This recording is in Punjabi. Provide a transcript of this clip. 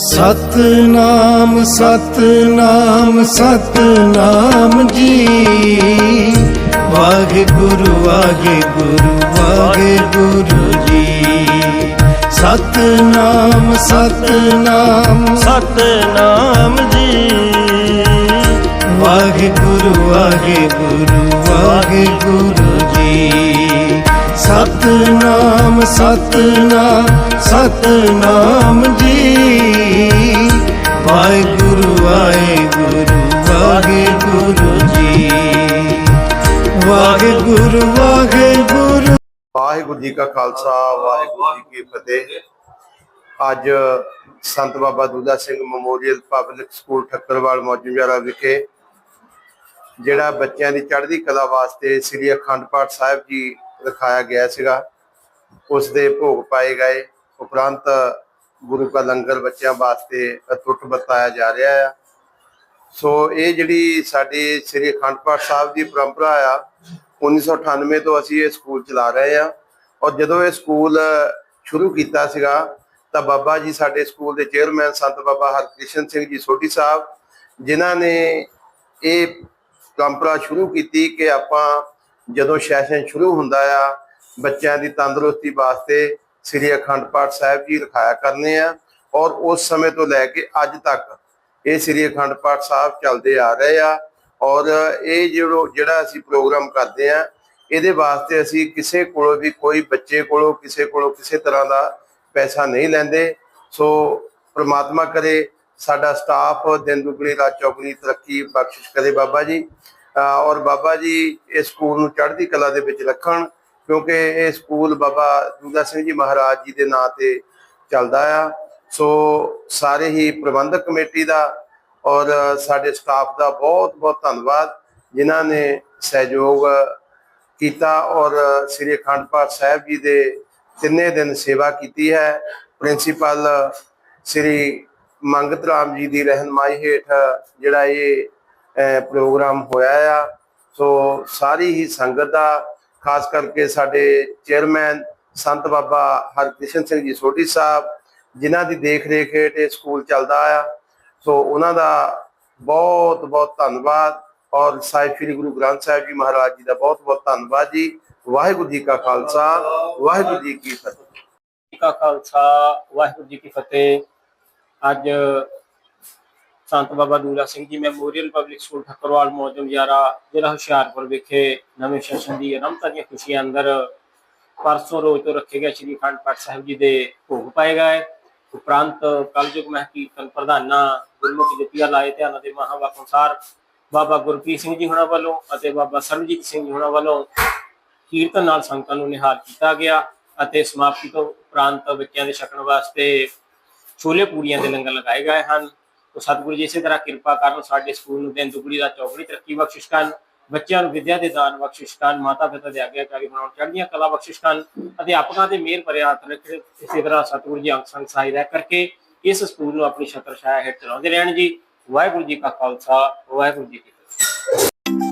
ਸਤਨਾਮ ਸਤਨਾਮ ਸਤਨਾਮ ਜੀ। ਵਾਹਿਗੁਰੂ ਵਾਹਿਗੁਰੂ ਵਾਹਿਗੁਰੂ ਜੀ। ਸਤਨਾਮ ਸਤਨਾਮ। ਸਤਨਾਮ ਜੀ। ਵਾਹਿਗੁਰੂ ਵਾਹਿਗੁਰੂ ਵਾਹਿਗੁਰੂ ਜੀ। ਸਤਨਾਮ ਸਤਨਾਮ ਸਤਨਾਮ ਵਾਹਿਗੁਰੂ ਵਾਹਿਗੁਰੂ। ਵਾਹਿਗੁਰੂ ਜੀ ਕਾ ਖਾਲਸਾ, ਵਾਹਿਗੁਰੂ ਜੀ ਕੀ ਫਤਿਹ। ਅੱਜ Sant Baba Duda Singh memorial public school Thakkarwal ਮੌਜੂਦਾਰਾ ਵਿਖੇ ਜਿਹੜਾ ਬੱਚਿਆਂ ਦੀ ਚੜ੍ਹਦੀ ਕਲਾ ਵਾਸਤੇ ਸ੍ਰੀ ਅਖੰਡ ਪਾਠ ਸਾਹਿਬ ਜੀ ਰਖਾਇਆ ਗਿਆ ਸੀਗਾ, ਉਸ ਦੇ ਭੋਗ ਪਾਏ ਗਏ। ਉਪਰੰਤ ਗੁਰੂ ਕਾ ਲੰਗਰ ਬੱਚਿਆਂ ਵਾਸਤੇ ਅਟੁੱਟ ਵਰਤਾਇਆ ਜਾ ਰਿਹਾ ਆ। ਸੋ ਇਹ ਜਿਹੜੀ ਸਾਡੀ ਸ੍ਰੀ ਅਖੰਡ ਪਾਠ ਸਾਹਿਬ ਦੀ ਪਰੰਪਰਾ ਆ 1998 ਤੋਂ ਅਸੀਂ ਇਹ ਸਕੂਲ ਚਲਾ ਰਹੇ ਆ ਔਰ ਜਦੋਂ ਇਹ ਸਕੂਲ ਸ਼ੁਰੂ ਕੀਤਾ ਸੀਗਾ, ਤਾਂ ਬਾਬਾ ਜੀ ਸਾਡੇ ਸਕੂਲ ਦੇ ਚੇਅਰਮੈਨ ਸੰਤ ਬਾਬਾ ਹਰਕ੍ਰਿਸ਼ਨ ਸਿੰਘ ਜੀ ਸੋਢੀ ਸਾਹਿਬ, ਜਿਨ੍ਹਾਂ ਨੇ ਇਹ ਪਰੰਪਰਾ ਸ਼ੁਰੂ ਕੀਤੀ ਕਿ ਆਪਾਂ ਜਦੋਂ ਸੈਸ਼ਨ ਸ਼ੁਰੂ ਹੁੰਦਾ ਆ, ਬੱਚਿਆਂ ਦੀ ਤੰਦਰੁਸਤੀ ਵਾਸਤੇ ਸ੍ਰੀ ਅਖੰਡ ਪਾਠ ਸਾਹਿਬ ਜੀ ਰਖਾਇਆ ਕਰਨੇ ਆ। ਔਰ ਉਸ ਸਮੇਂ ਤੋਂ ਲੈ ਕੇ ਅੱਜ ਤੱਕ ਇਹ ਸ੍ਰੀ ਅਖੰਡ ਪਾਠ ਸਾਹਿਬ ਚੱਲਦੇ ਆ ਰਹੇ ਆ ਔਰ ਇਹ ਜਿਹੜੋ ਜਿਹੜਾ ਅਸੀਂ ਪ੍ਰੋਗਰਾਮ ਕਰਦੇ ਆ, ਇਹਦੇ ਵਾਸਤੇ ਅਸੀਂ ਕਿਸੇ ਕੋਲੋਂ ਵੀ ਕੋਈ ਬੱਚੇ ਕੋਲੋਂ, ਕਿਸੇ ਕੋਲੋਂ ਕਿਸੇ ਤਰ੍ਹਾਂ ਦਾ ਪੈਸਾ ਨਹੀਂ ਲੈਂਦੇ। ਸੋ ਪ੍ਰਮਾਤਮਾ ਕਰੇ ਸਾਡਾ ਸਟਾਫ ਦਿਨ ਦੁਗਣੀ ਰਾਤ ਚੌਗਣੀ ਤਰੱਕੀ ਬਖਸ਼ਿਸ਼ ਕਰੇ ਬਾਬਾ ਜੀ। ਔਰ ਬਾਬਾ ਜੀ ਇਸ ਸਕੂਲ ਨੂੰ ਚੜ੍ਹਦੀ ਕਲਾ ਦੇ ਵਿੱਚ ਰੱਖਣ, ਕਿਉਂਕਿ ਇਹ ਸਕੂਲ ਬਾਬਾ ਦੂਦਾ ਸਿੰਘ ਜੀ ਮਹਾਰਾਜ ਜੀ ਦੇ ਨਾਂ ਤੇ ਚੱਲਦਾ ਆ। ਸੋ ਸਾਰੇ ਹੀ ਪ੍ਰਬੰਧਕ ਕਮੇਟੀ ਦਾ ਔਰ ਸਾਡੇ ਸਟਾਫ ਦਾ ਬਹੁਤ ਬਹੁਤ ਧੰਨਵਾਦ, ਜਿਨ੍ਹਾਂ ਨੇ ਸਹਿਯੋਗ ਕੀਤਾ ਔਰ ਸ੍ਰੀ ਅਖੰਡ ਪਾਠ ਸਾਹਿਬ ਜੀ ਦੇ ਤਿੰਨੇ ਦਿਨ ਸੇਵਾ ਕੀਤੀ ਹੈ। ਪ੍ਰਿੰਸੀਪਲ ਸ੍ਰੀ ਮੰਗਤ ਰਾਮ ਜੀ ਦੀ ਰਹਿਨਮਾਈ ਹੇਠ ਜਿਹੜਾ ਇਹ ਪ੍ਰੋਗਰਾਮ ਹੋਇਆ ਆ। ਸੋ ਸਾਰੀ ਹੀ ਸੰਗਤ ਦਾ, ਖਾਸ ਕਰਕੇ ਸਾਡੇ ਚੇਅਰਮੈਨ ਸੰਤ ਬਾਬਾ ਹਰਕ੍ਰਿਸ਼ਨ ਸਿੰਘ ਜੀ ਸੋਢੀ ਸਾਹਿਬ ਜਿਨ੍ਹਾਂ ਦੀ ਦੇਖ ਰੇਖ ਹੇਠ ਇਹ ਸਕੂਲ ਚੱਲਦਾ ਆ ਸੋ ਉਹਨਾਂ ਦਾ ਬਹੁਤ ਬਹੁਤ ਧੰਨਵਾਦ। ਔਰ ਸਾਹਿਬ ਸ੍ਰੀ ਗੁਰੂ ਗ੍ਰੰਥ ਸਾਹਿਬ ਜੀ ਮਹਾਰਾਜ ਜੀ ਦਾ ਬਹੁਤ ਬਹੁਤ ਧੰਨਵਾਦ ਜੀ। ਵਾਹਿਗੁਰੂ ਜੀ ਕਾ ਖਾਲਸਾ, ਵਾਹਿਗੁਰੂ ਜੀ ਕੀ ਫਤਿਹ। ਜੀ ਕਾ ਖਾਲਸਾ, ਵਾਹਿਗੁਰੂ ਜੀ ਕੀ ਫਤਿਹ। ਅੱਜ ਸੰਤ Baba Dula Singh ji memorial public school Thakkarwal ਮੌਜਮ ਯਾਰਾ ਜ਼ਿਲ੍ਹਾ ਹੁਸ਼ਿਆਰਪੁਰ ਵਿਖੇ ਨਵੇਂ ਸੈਸ਼ਨ ਦੀ ਆਰੰਭਤਾ ਦੀਆਂ ਖੁਸ਼ੀਆਂ ਅੰਦਰ ਪਰਸੋਂ ਰੋਜ਼ ਤੋਂ ਰੱਖੇ ਗਏ ਸ੍ਰੀ ਅਖੰਡ ਪਾਠ ਸਾਹਿਬ ਜੀ ਦੇ ਭੋਗ ਪਾਏ ਗਏ। ਉਪਰੰਤ ਕਲਯੁਗ ਮਹਿ ਕੀਰਤਨ ਪ੍ਰਧਾਨਾ ਗੁਰਮੁਖ ਜਪੀਆ ਲਾਏ ਧਿਆਨ ਦੇ ਮਹਾਵਾਕ ਅਨੁਸਾਰ ਬਾਬਾ ਗੁਰਪ੍ਰੀਤ ਸਿੰਘ ਜੀ ਹੋਣਾ ਵੱਲੋਂ ਅਤੇ ਬਾਬਾ ਸਰਬਜੀਤ ਸਿੰਘ ਜੀ ਹੁਣਾਂ ਵੱਲੋਂ ਕੀਰਤਨ ਨਾਲ ਸੰਗਤਾਂ ਨੂੰ ਨਿਹਾਲ ਕੀਤਾ ਗਿਆ ਅਤੇ ਸਮਾਪਤੀ ਤੋਂ ਉਪਰੰਤ ਬੱਚਿਆਂ ਦੇ ਛਕਣ ਵਾਸਤੇ ਛੋਲੇ ਪੂਰੀਆਂ ਦੇ ਲੰਗਰ ਲਗਾਏ ਗਏ ਹਨ। ਸਤਿਗੁਰੂ ਜੀ ਇਸੇ ਤਰ੍ਹਾਂ ਕਿਰਪਾ ਕਰਨ ਸਾਡੇ ਸਕੂਲ ਨੂੰ ਦਿਨ ਦੁਗੜੀ ਦਾ ਚੌਗੜੀ ਤਰੱਕੀ ਬਖਸ਼ਿਸ਼ ਕਰਨ। ਬੱਚਿਆਂ ਨੂੰ ਵਿਦਿਆ ਦੇ ਦਾਨ ਬਖਸ਼ਿਸ਼ ਕਰਨ, ਮਾਤਾ ਪਿਤਾ ਦੇ ਆਗਿਆਕਾਰੀ ਬਣਾਉਣ, ਚੜ੍ਹਦੀਆਂ ਕਲਾ ਬਖਸ਼ਿਸ਼ ਕਰਨ, ਅਧਿਆਪਕਾਂ ਦੇ ਮਿਹਰ ਭਰੇ ਹੱਥ ਰੱਖੇ, ਇਸੇ ਤਰ੍ਹਾਂ ਸਤਿਗੁਰੂ ਜੀ ਅੰਗ ਸੰਗ ਸਾਈ ਰਹਿ ਕਰਕੇ ਇਸ ਸਕੂਲ ਨੂੰ ਆਪਣੀ ਛਤਰ ਛਾਇਆ ਹੇਠ ਚਲਾਉਂਦੇ ਰਹਿਣ ਜੀ। ਵਾਹਿਗੁਰੂ ਜੀ ਕਾ ਖਾਲਸਾ, ਵਾਹਿਗੁਰੂ ਜੀ ਕੀ ਫਤਿਹ।